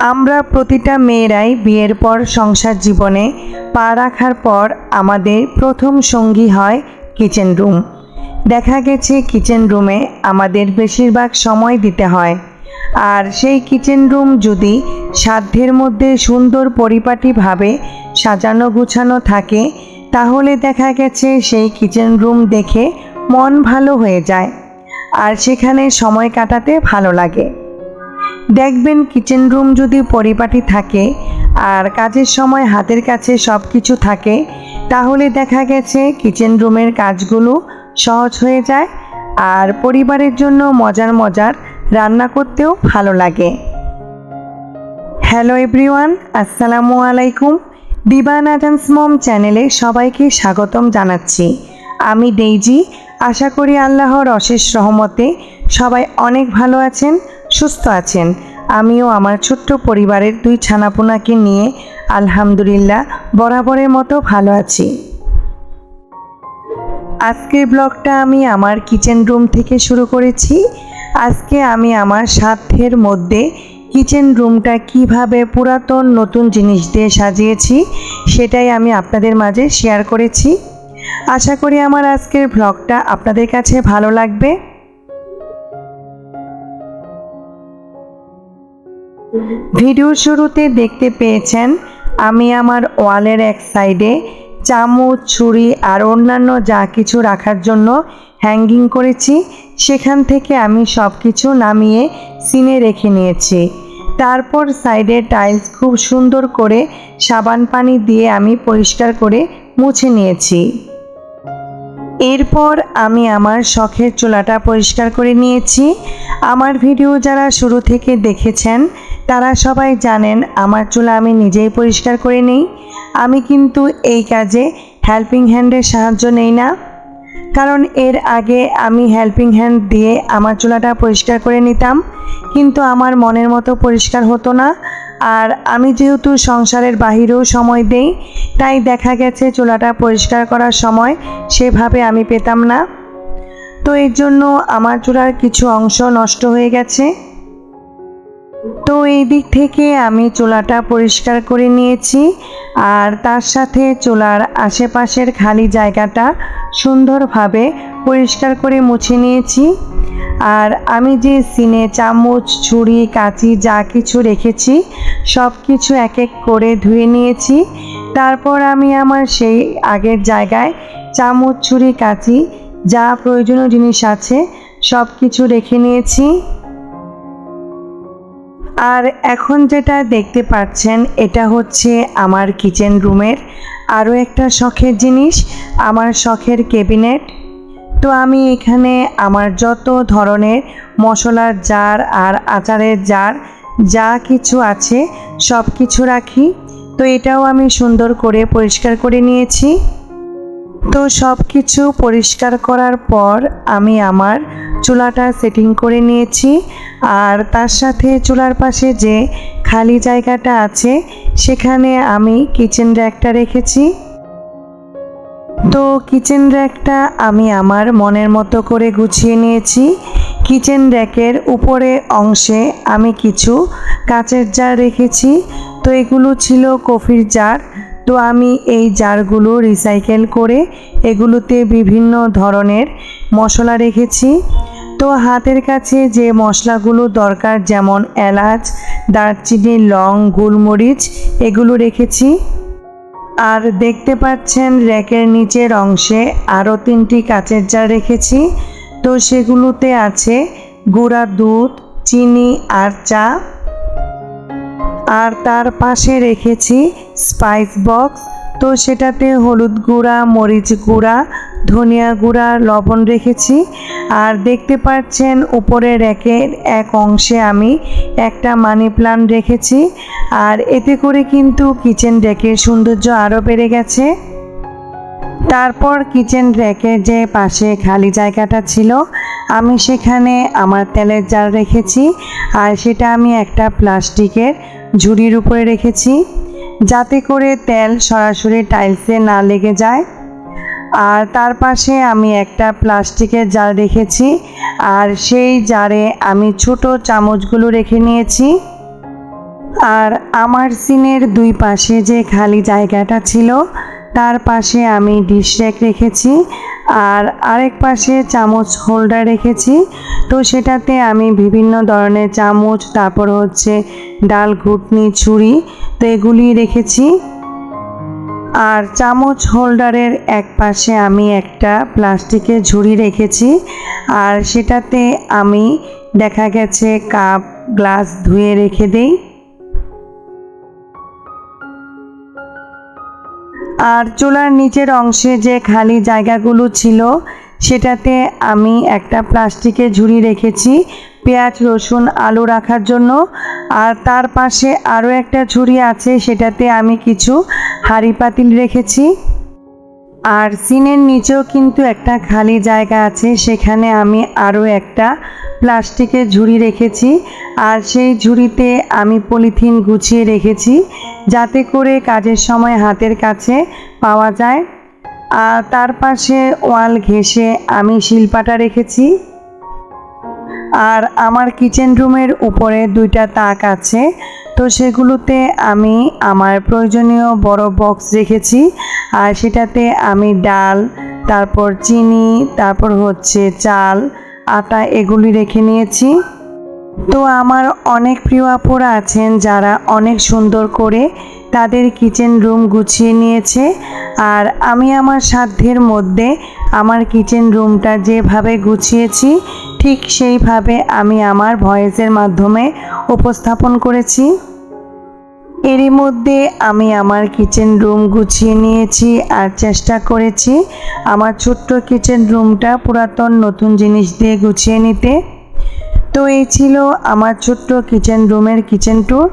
আমরা প্রতিটা মেয়েরাই বিয়ের পর সংসার জীবনে পা রাখার পর আমাদের প্রথম সঙ্গী হয় কিচেন রুম। দেখা গেছে কিচেন রুমে আমাদের বেশিরভাগ সময় দিতে হয়। আর সেই কিচেন রুম যদি সাধ্যের মধ্যে সুন্দর পরিপাটিভাবে সাজানো গুছানো থাকে, তাহলে দেখা গেছে সেই কিচেন রুম দেখে মন ভালো হয়ে যায়। আর সেখানে সময় কাটাতে ভালো লাগে। দেখবেন কিচেন রুম যদি পরিপাটি থাকে আর কাজের সময় হাতের কাছে সব কিছু থাকে, তাহলে দেখা গেছে কিচেন রুমের কাজগুলো সহজ হয়ে যায় আর পরিবারের জন্য মজার মজার রান্না করতেও ভালো লাগে। হ্যালো এভরিওয়ান আসসালামু আলাইকুম। দিবান আজান্স মম চ্যানেলে সবাইকে স্বাগতম জানাচ্ছি। আমি ডেইজি। আশা করি আল্লাহর অশেষ রহমতে সবাই অনেক ভালো আছেন। সুস্থ আছেন। আমিও আমার ছোট্ট পরিবারের দুই ছানাপোনাকে নিয়ে আলহামদুলিল্লাহ বরাবরের মতো ভালো আছি। আজকের ব্লগটা আমি আমার কিচেন রুম থেকে শুরু করেছি। আজকে আমি আমার সাধ্যের মধ্যে কিচেন রুমটা কীভাবে পুরাতন নতুন জিনিস দিয়ে সাজিয়েছি সেটাই আমি আপনাদের মাঝে শেয়ার করেছি। আশা করি আমার আজকের ব্লগটা আপনাদের কাছে ভালো লাগবে। ভিডিওর শুরুতে দেখতে পেয়েছেন, আমি আমার ওয়ালের এক সাইডে চামচ, ছুরি আর অন্যান্য যা কিছু রাখার জন্য হ্যাঙ্গিং করেছি। সেখান থেকে আমি সব কিছু নামিয়ে সিনে রেখে নিয়েছি। তারপর সাইডে টাইলস খুব সুন্দর করে সাবান পানি দিয়ে আমি পরিষ্কার করে মুছে নিয়েছি। এরপর আমি আমার শখের চুলাটা পরিষ্কার করে নিয়েছি। আমার ভিডিও যারা শুরু থেকে দেখেছেন, তারা সবাই জানেন আমার চুলা আমি নিজেই পরিষ্কার করে নিই। আমি কিন্তু এই কাজে হেল্পিং হ্যান্ডের সাহায্য নেই না। কারণ এর আগে আমি হেল্পিং হ্যান্ড দিয়ে আমার চুলাটা পরিষ্কার করে নিতাম, কিন্তু আমার মনের মতো পরিষ্কার হতো না। আর আমি যেহেতু সংসারের বাহিরেও সময় দেই, তাই দেখা গেছে চুলাটা পরিষ্কার করার সময় সেভাবে আমি পেতাম না। তো এর জন্য আমার চুলার কিছু অংশ নষ্ট হয়ে গেছে। তো এই দিক থেকে আমি চোলাটা পরিষ্কার করে নিয়েছি আর তার সাথে চোলার আশেপাশের খালি জায়গাটা সুন্দরভাবে পরিষ্কার করে মুছে নিয়েছি। আর আমি যে সিনে, চামচ, ছুরি, কাঁচি যা কিছু রেখেছি, সব কিছু এক এক করে ধুয়ে নিয়েছি। তারপর আমি আমার সেই আগের জায়গায় চামচ, ছুরি, কাঁচি যা প্রয়োজনীয় জিনিস আছে, সব কিছু রেখে নিয়েছি। আর এখন যেটা দেখতে পাচ্ছেন, এটা হচ্ছে আমার কিচেন রুমের আরও একটা শখের জিনিস, আমার শখের ক্যাবিনেট। তো আমি এখানে আমার যত ধরনের মশলার জার আর আচারের জার, যা কিছু আছে সব কিছু রাখি। তো এটাও আমি সুন্দর করে পরিষ্কার করে নিয়েছি। তো সব কিছু পরিষ্কার করার পর আমি আমার চুলাটা সেটিং করে নিয়েছি। আর তার সাথে চুলার পাশে যে খালি জায়গাটা আছে, সেখানে আমি কিচেন র্যাকটা রেখেছি। তো কিচেন র্যাকটা আমি আমার মনের মতো করে গুছিয়ে নিয়েছি। কিচেন র্যাকের উপরে অংশে আমি কিছু কাচের জার রেখেছি। তো এগুলো ছিল কফির জার। তো আমি এই জারগুলো রিসাইকেল করে এগুলোতে বিভিন্ন ধরনের মশলা রেখেছি। তো হাতের কাছে যে মশলাগুলো দরকার যেমন এলাচ, দারচিনি, লং, গোলমরিচ, এগুলো রেখেছি। আর দেখতে পাচ্ছেন র্যাকের নিচের অংশে আরও তিনটি কাচের চা রেখেছি। তো সেগুলোতে আছে গুঁড়া দুধ, চিনি আর চা। আর তার পাশে রেখেছি স্পাইস বক্স। তো সেটাতে হলুদ গুঁড়া, মরিচ গুঁড়া ধনিয়া গুঁড়া লবণ রেখেছি। আর দেখতে পাচ্ছেন উপরে র্যাকের এক অংশে আমি একটা মানি প্লান্ট রেখেছি। আর এতে করে কিন্তু কিচেন র্যাকের সৌন্দর্য আরও বেড়ে গেছে। তারপর কিচেন র্যাকের যে পাশে খালি জায়গাটা ছিল, আমি সেখানে আমার তেলের জার রেখেছি। আর সেটা আমি একটা প্লাস্টিকের ঝুড়ির উপরে রেখেছি। যাতে করে তেল সরাসরি টাইলসে না লেগে যায়। আর তার পাশে আমি একটা প্লাস্টিকের জার রেখেছি। আর সেই জারে আমি ছোট চামচগুলো রেখে নিয়েছি। আর আমার সিনের দুই পাশে যে খালি জায়গাটা ছিল, তার পাশে আমি ডিশ র্যাক রেখেছি। আর আরেক পাশে চামচ হোল্ডার রেখেছি। তো সেটাতে আমি বিভিন্ন ধরনের চামচ, তারপর হচ্ছে ডাল, ঘুটনি, ছুরি, তো এগুলি রেখেছি। আর চামচ হোল্ডারের এক পাশে আমি একটা প্লাস্টিকের ঝুড়ি রেখেছি, আর সেটাতে আমি দেখা গেছে কাপ, গ্লাস ধুয়ে রেখে দেই। আর চুলার নিচের অংশে যে খালি জায়গাগুলো ছিল, সেটাতে আমি একটা প্লাস্টিকের ঝুড়ি রেখেছি, পেঁয়াজ, রসুন, আলু রাখার জন্য। আর তার পাশে আরও একটা ঝুড়ি আছে, সেটাতে আমি কিছু হাঁড়ি পাতিল রেখেছি। আর সিনের নিচেও কিন্তু একটা খালি জায়গা আছে, সেখানে আমি আরও একটা প্লাস্টিকের ঝুড়ি রেখেছি। আর সেই ঝুড়িতে আমি পলিথিন গুছিয়ে রেখেছি, যাতে করে কাজের সময় হাতের কাছে পাওয়া যায়। আর তার পাশে ওয়াল ঘেঁষে আমি শিলপাটা রেখেছি। আর আমার কিচেন রুমের উপরে দুইটা তাক আছে। তো সেগুলোতে আমি আমার প্রয়োজনীয় বড় বক্স রেখেছি। আর সেটাতে আমি ডাল, তারপর চিনি, তারপর হচ্ছে চাল, আটা এগুলি রেখে নিয়েছি। তো আমার অনেক প্রিয় আপুরা আছেন যারা অনেক সুন্দর করে তাদের কিচেন রুম গুছিয়ে নিয়েছে। আর আমি আমার সাধ্যের মধ্যে আমার কিচেন রুমটা যেভাবে গুছিয়েছি ঠিক সেইভাবে আমি আমার ভয়েসের মাধ্যমে উপস্থাপন করেছি। এরই মধ্যে আমি আমার কিচেন রুম গুছিয়ে নিয়েছি আর চেষ্টা করেছি আমার ছোট্ট কিচেন রুমটা পুরাতন নতুন জিনিস দিয়ে গুছিয়ে নিতে। তো এই ছিল আমার ছোট্ট কিচেন রুমের কিচেন ট্যুর।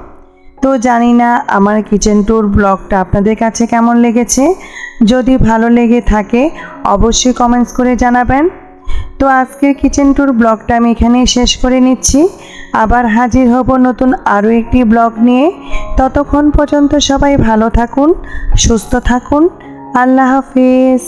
তো জানি না আমার কিচেন ট্যুর ব্লগটা আপনাদের কাছে কেমন লেগেছে। যদি ভালো লেগে থাকে, অবশ্যই কমেন্টস করে জানাবেন। তো আজকের কিচেন ট্যুর ব্লগটা আমি এখানেই শেষ করে নিচ্ছি। আবার হাজির হব নতুন আরও একটি ব্লগ নিয়ে। ততক্ষণ পর্যন্ত সবাই ভালো থাকুন, সুস্থ থাকুন। আল্লাহ হাফিজ।